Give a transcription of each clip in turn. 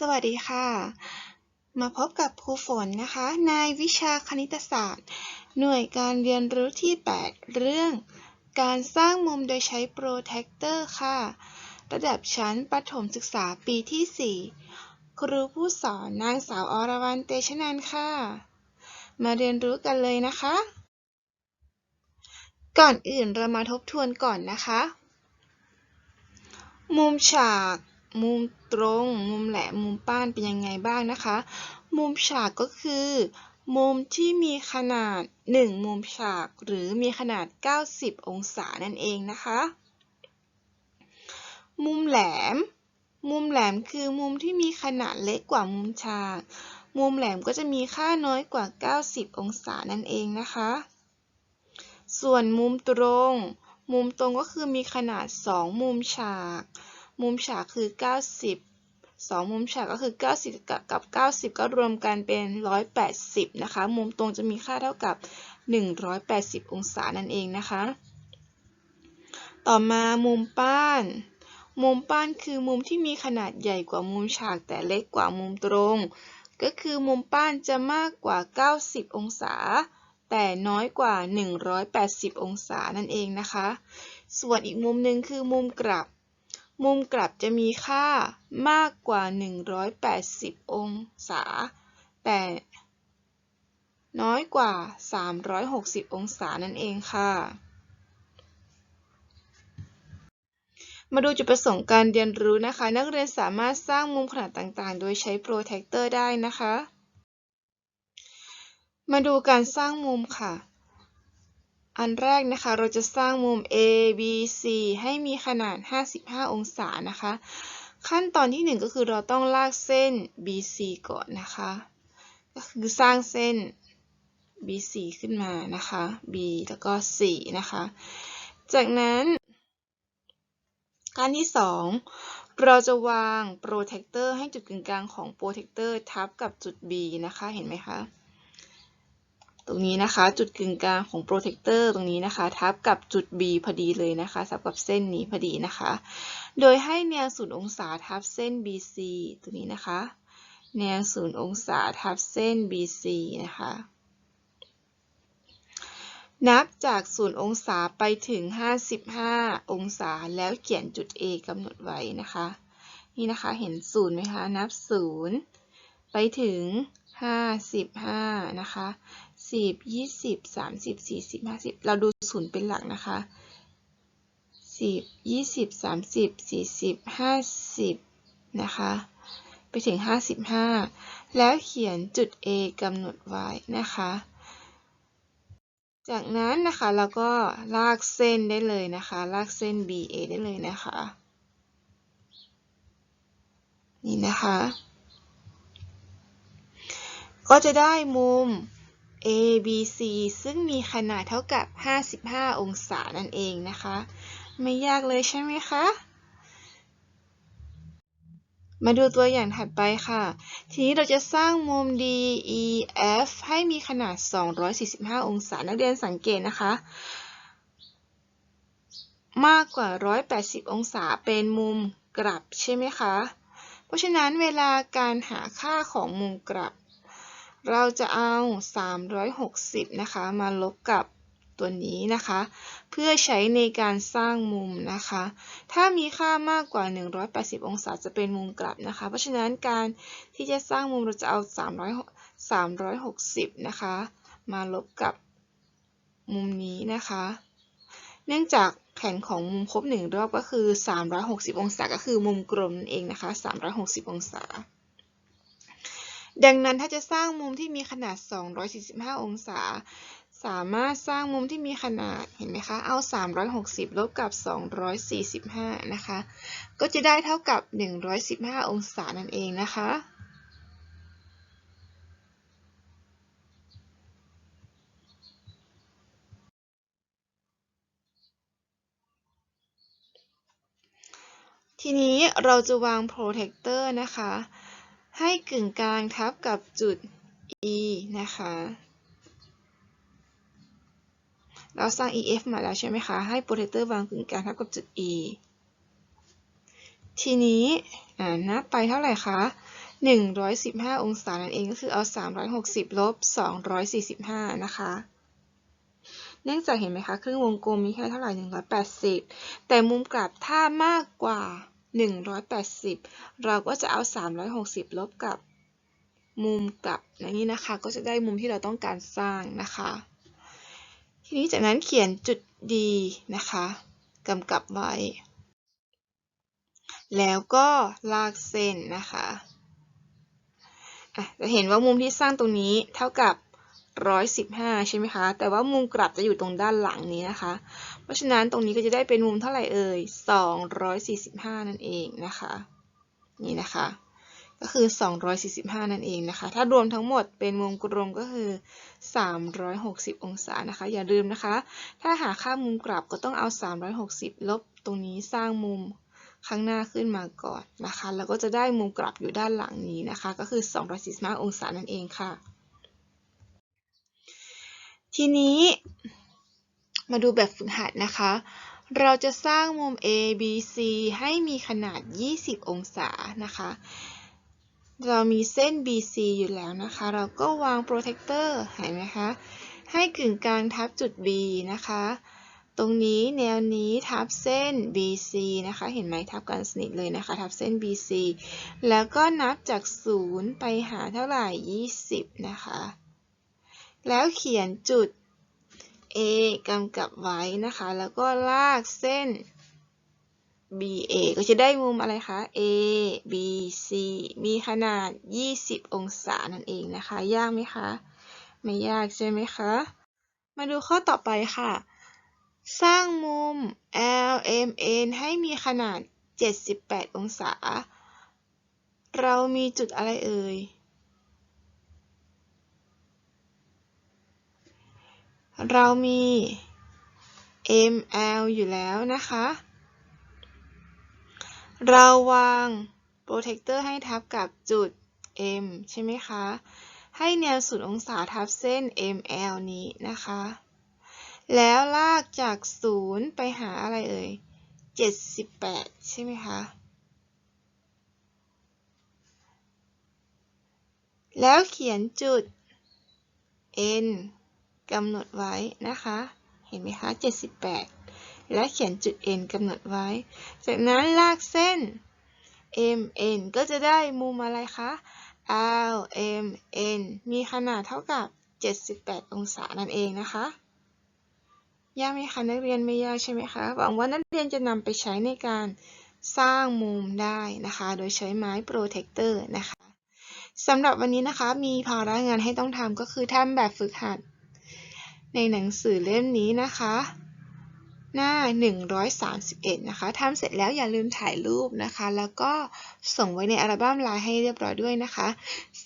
สวัสดีค่ะ มาพบกับครูฝนนะคะ ในวิชาคณิตศาสตร์ หน่วยการเรียนรู้ที่ 8 เรื่อง การสร้างมุมโดยใช้โปรเทคเตอร์ค่ะ ระดับชั้นประถมศึกษาปีที่ 4 ครูผู้สอนนางสาวอรวรรณเตชะนันค่ะ มาเรียนรู้กันเลยนะคะ ก่อนอื่นเรามาทบทวนก่อนนะคะ มุมฉาก มุม ตรง มุมแหลมมุมป้านเป็นยังไงบ้างนะคะ มุมฉากก็คือ มุมที่มีขนาด 1 มุมฉากหรือมีขนาด 90 องศานั่นเองนะคะ มุมแหลม มุมแหลมคือมุมที่มีขนาดเล็กกว่ามุมฉาก มุมแหลมก็จะมีค่าน้อยกว่า 90 องศานั่นเองนะคะ ส่วนมุมตรง มุมตรงก็คือมีขนาด 2 มุมฉาก มุมฉากคือ 90 2 มุมฉากก็คือ 90กับกับ 90 ก็รวมกันเป็น 180 นะคะ มุมตรงจะมีค่าเท่ากับ 180 องศานั่นเองนะคะ ต่อมามุมป้าน มุมป้านคือมุมที่มีขนาดใหญ่กว่ามุมฉากแต่เล็กกว่ามุมตรง ก็คือมุมป้านจะมากกว่า 90 องศา แต่น้อยกว่า 180 องศานั่นเองนะคะ ส่วนอีกมุมหนึ่งคือมุมกลับ มุมกลับจะมีค่ามากกว่า 180 องศา แต่น้อยกว่า 360 องศานั่นเองค่ะ มาดูจุดประสงค์การเรียนรู้นะคะ นักเรียนสามารถสร้างมุมขนาดต่างๆ โดยใช้โปรเทคเตอร์ได้นะคะ มาดูการสร้างมุมค่ะ อันแรกนะคะ เราจะสร้างมุม A B C ให้มีขนาด 55 องศานะคะ ขั้นตอนที่ 1 ก็คือเราต้องลากเส้น BC ก่อนนะคะ ก็คือสร้างเส้น BC ขึ้นมานะคะ B แล้วก็ C นะคะ จากนั้นการที่ 2 เราจะวางโปรเทคเตอร์ให้จุดกึ่งกลางของโปรเทคเตอร์ทับกับจุด B นะคะ เห็นไหมคะ ตรงนี้นะคะ จุดกึ่งกลางของโปรเทคเตอร์ตรงนี้นะคะ ทับกับจุด B พอดีเลยนะคะทับกับเส้นนี้พอดีนะคะ โดยให้แนวศูนย์องศาทับเส้น BC ตรงนี้นะคะ แนวศูนย์องศาทับเส้น BC นะคะ นับจากศูนย์องศาไปถึง 55 องศาแล้วเขียนจุด A กำหนดไว้นะคะ นี่นะคะเห็นศูนย์ไหมคะ นับศูนย์ไปถึง 55 นะคะ 10 20 30 40 50เราดูศูนย์เป็นหลักนะคะ10 20 30 40 50นะคะ ไปถึง55แล้วเขียนจุด A กำหนดไว้นะคะ จากนั้นนะคะเราก็ลากเส้นได้เลยนะคะ ลากเส้น BA ได้เลยนะคะ นี่นะคะ ก็จะได้มุม ABC ซึ่งมีขนาดเท่ากับ 55 องศานั่นเองนะคะ ไม่ยากเลยใช่ไหมคะ มาดูตัวอย่างถัดไปค่ะ ทีนี้เราจะสร้างมุม DEF ให้มีขนาด 245 องศา นักเรียนสังเกตนะคะ มากกว่า 180 องศาเป็นมุมกลับใช่ไหมคะ เพราะฉะนั้นเวลาการหาค่าของมุมกลับ เราจะเอา 360 นะคะ มาลบกับตัวนี้นะคะ เพื่อใช้ในการสร้างมุมนะคะ ถ้ามีค่ามากกว่า 180 องศาจะเป็นมุมกลับนะคะ เพราะฉะนั้นการที่จะสร้างมุมเราจะเอา 300 360 นะคะ มาลบกับมุมนี้นะคะ เนื่องจากแผนของมุมครบหนึ่งรอบก็คือ 360 องศาก็คือมุมกลมนั่นเองนะคะ 360 องศา ดังนั้นถ้าจะสร้างมุมที่มีขนาด 245 องศา สามารถสร้างมุมที่มีขนาด เห็นไหมคะ เอา 360 ลบกับ 245 นะคะ ก็จะได้เท่ากับ 115 องศานั่นเองนะคะทีนี้เราจะวางโปรเทคเตอร์นะคะ ให้กึ่งกลางทับกับจุด E นะคะ เราสร้าง EF มาแล้วใช่ไหมคะ ให้โปรเทคเตอร์วางกึ่งกลางทับกับจุด E ทีนี้นับไปเท่าไหร่คะ 115 องศานั่นเองก็คือเอา 360 ลบ 245 นะคะ เนื่องจากเห็นไหมคะ ครึ่งวงกลมมีแค่เท่าไหร่ 180 แต่มุมกลับถ้ามากกว่า 180 เราก็จะเอา 360 ลบกับมุมกลับอย่างนี้นะคะ ก็จะได้มุมที่เราต้องการสร้างนะคะ ทีนี้จากนั้นเขียนจุด D นะคะกำกับไว้ แล้วก็ลากเส้นนะคะะจะเห็นว่ามุมที่สร้างตรงนี้เท่ากับ 115 ใช่ไหมคะ แต่ว่ามุมกลับจะอยู่ตรงด้านหลังนี้นะคะ เพราะฉะนั้นตรงนี้ก็จะได้เป็นมุมเท่าไหร่เอ่ย 245 นั่นเองนะคะ นี่นะคะ ก็คือ 245 นั่นเองนะคะ ถ้ารวมทั้งหมดเป็นวงกลมก็คือ 360 องศานะคะ อย่าลืมนะคะ ถ้าหาค่ามุมกลับก็ต้องเอา 360 ลบตรงนี้สร้างมุมข้างหน้าขึ้นมาก่อนนะคะ แล้วก็จะได้มุมกลับอยู่ด้านหลังนี้นะคะ ก็คือ 245 องศานั่นเองค่ะ ทีนี้มาดูแบบฝึกหัดนะคะ เราจะสร้างมุม A B C ให้มีขนาด 20 องศานะคะ เรามีเส้น BC อยู่แล้วนะคะ เราก็วางโปรเทคเตอร์เห็นไหมคะ ให้กึ่งกลางทับจุด B นะคะ ตรงนี้แนวนี้ทับเส้น BC นะคะ เห็นไหมทับกันสนิทเลยนะคะ ทับเส้น BC แล้วก็นับจาก 0 ไปหาเท่าไหร่ 20 นะคะ แล้วเขียนจุด A กำกับไว้นะคะ แล้วก็ลากเส้น BA ก็จะได้มุมอะไรคะ A B C มีขนาด 20 องศานั่นเองนะคะ ยากไหมคะ ไม่ยากใช่ไหมคะ มาดูข้อต่อไปค่ะ สร้างมุม LMN ให้มีขนาด 78 องศา เรามีจุดอะไรเอ่ย เรามี ML อยู่แล้วนะคะ เราวางโปรเทคเตอร์ให้ทับกับจุด M ใช่ไหมคะ ให้แนวศูนย์องศาทับเส้น ML นี้นะคะ แล้วลากจาก0ไปหาอะไรเอ่ย 78 ใช่ไหมคะ แล้วเขียนจุด N กำหนดไว้นะคะ เห็นไหมคะ 78 และเขียนจุด N กำหนดไว้ จากนั้นลากเส้น MN ก็จะได้มุมอะไรคะ LMN มีขนาดเท่ากับ 78 องศานั่นเองนะคะยากไหมคะนักเรียนไม่ยากใช่ไหมคะหวังว่านักเรียนจะนำไปใช้ในการสร้างมุมได้นะคะ โดยใช้ไม้โปรเทคเตอร์นะคะสำหรับวันนี้นะคะมีภาระงานให้ต้องทำก็คือทำแบบฝึกหัด ในหนังสือเล่มนี้นะคะ หน้า 131 นะคะทำเสร็จแล้วอย่าลืมถ่ายรูปนะคะ แล้วก็ส่งไว้ในอัลบั้มไลน์ให้เรียบร้อยด้วยนะคะ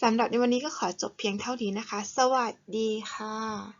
สำหรับในวันนี้ก็ขอจบเพียงเท่านี้นะคะ สวัสดีค่ะ